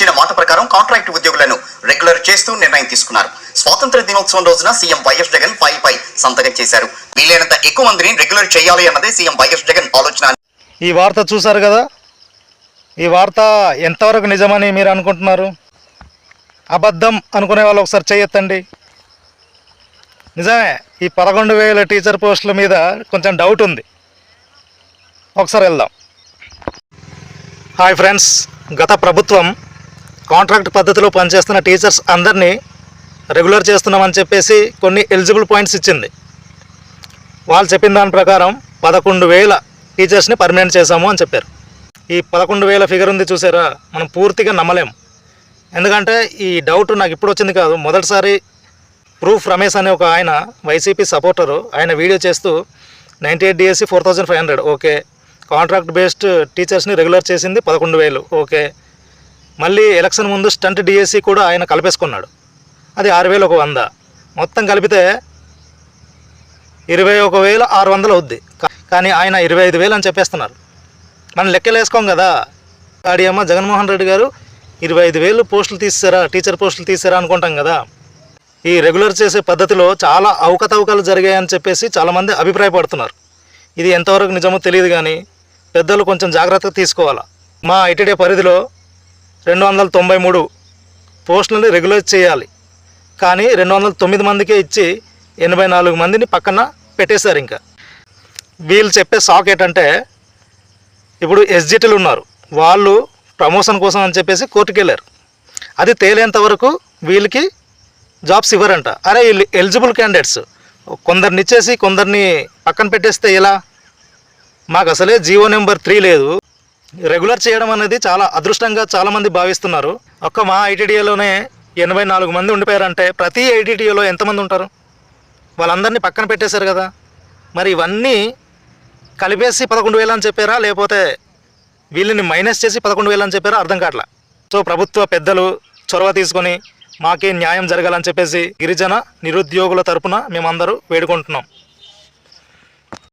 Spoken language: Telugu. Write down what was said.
ఇచ్చిన మాట ప్రకారం కాంట్రాక్ట్ ఉద్యోగులను రెగ్యులర్ చేస్తూ నిర్ణయం తీసుకున్నారు. స్వాతంత్ర దినోత్సవం రోజున సీఎం వైఎస్ జగన్ ఫైల్ పై సంతకం చేశారు. వీలైనంత ఎక్కువ మందిని రెగ్యులర్ చేయాలి అన్నదే సీఎం వైఎస్ జగన్ ఆలోచన. ఈ వార్త చూశారు కదా? ఈ వార్త ఎంతవరకు నిజమని మీరు అనుకుంటున్నారు? అబద్ధం అనుకునే వాళ్ళు ఒకసారి చేయొత్తండి నిజమే ఈ పదకొండు వేల టీచర్ పోస్టుల మీద కొంచెం డౌట్ ఉంది. ఒకసారి వెళ్దాం. హాయ్ ఫ్రెండ్స్ గత ప్రభుత్వం కాంట్రాక్ట్ పద్ధతిలో పనిచేస్తున్న టీచర్స్ అందరినీ రెగ్యులర్ చేస్తున్నామని చెప్పేసి కొన్ని ఎలిజిబుల్ పాయింట్స్ ఇచ్చింది. వాళ్ళు చెప్పిన దాని ప్రకారం పదకొండు వేల టీచర్స్ని పర్మనెంట్ చేశాము అని చెప్పారు. ఈ పదకొండు వేల ఫిగర్ ఉంది చూసారా? మనం పూర్తిగా నమ్మలేము. ఎందుకంటే ఈ డౌట్ నాకు ఇప్పుడు వచ్చింది కాదు. మొదటిసారి ప్రూఫ్ రమేష్ అనే ఒక ఆయన వైసీపీ సపోర్టరు ఆయన వీడియో చేస్తూ ninety eight DSC four thousand five hundred okay. Contract based టీచర్స్ని regular చేసింది పదకొండు వేలు ఓకే. మళ్ళీ ఎలక్షన్ ముందు స్టంట్ డిఎస్సి కూడా ఆయన కలిపేసుకున్నాడు. అది ఆరు వేలు ఒక వంద. మొత్తం కలిపితే ఇరవై ఒక వేల ఆరు వందలు అవుద్ది. కానీ ఆయన ఇరవై ఐదు వేలు అని చెప్పేస్తున్నారు. మనం లెక్కలు వేసుకోం కదా. కాడియమ్మ జగన్మోహన్ రెడ్డి గారు ఇరవై ఐదు వేలు పోస్టులు తీసారా టీచర్ పోస్టులు తీసారా అనుకుంటాం కదా. ఈ రెగ్యులర్ చేసే పద్ధతిలో చాలా అవకతవకలు జరిగాయని చెప్పేసి చాలామంది అభిప్రాయపడుతున్నారు. ఇది ఎంతవరకు నిజమో తెలియదు కానీ పెద్దలు కొంచెం జాగ్రత్తగా తీసుకోవాలా. మా ఐటీడీ పరిధిలో రెండు వందల తొంభై మూడు పోస్టులని రెగ్యులైజ్ చేయాలి. కానీ రెండు వందల తొమ్మిది మందికే ఇచ్చి ఎనభై నాలుగు మందిని పక్కన పెట్టేశారు ఇంకా. వీళ్ళు చెప్పే సాక్ ఏంటంటే ఇప్పుడు ఎస్జిటీలు ఉన్నారు. వాళ్ళు ప్రమోషన్ కోసం అని చెప్పేసి కోర్టుకు వెళ్ళారు అది తేలేంత వరకు వీళ్ళకి జాబ్స్ ఇవ్వరంట. అరే వీళ్ళు ఎలిజిబుల్ క్యాండిడేట్స్. కొందరిని ఇచ్చేసి కొందరిని పక్కన పెట్టేస్తే ఎలా? మాకు అసలే జియో నెంబర్ త్రీ లేదు. రెగ్యులర్ చేయడం అనేది చాలా అదృష్టంగా చాలామంది భావిస్తున్నారు. ఒక్క మా ఐటీడీఏలోనే ఎనభై నాలుగు మంది ఉండిపోయారంటే ప్రతి ఐటీడీఏలో ఎంతమంది ఉంటారు? వాళ్ళందరినీ పక్కన పెట్టేశారు కదా. మరి ఇవన్నీ కలిపేసి పదకొండు వేలు అని చెప్పారా? లేకపోతే వీళ్ళని మైనస్ చేసి పదకొండు వేలు అని చెప్పారా? అర్థం కావట్లా. సో ప్రభుత్వ పెద్దలు చొరవ తీసుకొని మాకే న్యాయం జరగాలని చెప్పేసి గిరిజన నిరుద్యోగుల తరపున మేమందరూ వేడుకుంటున్నాం.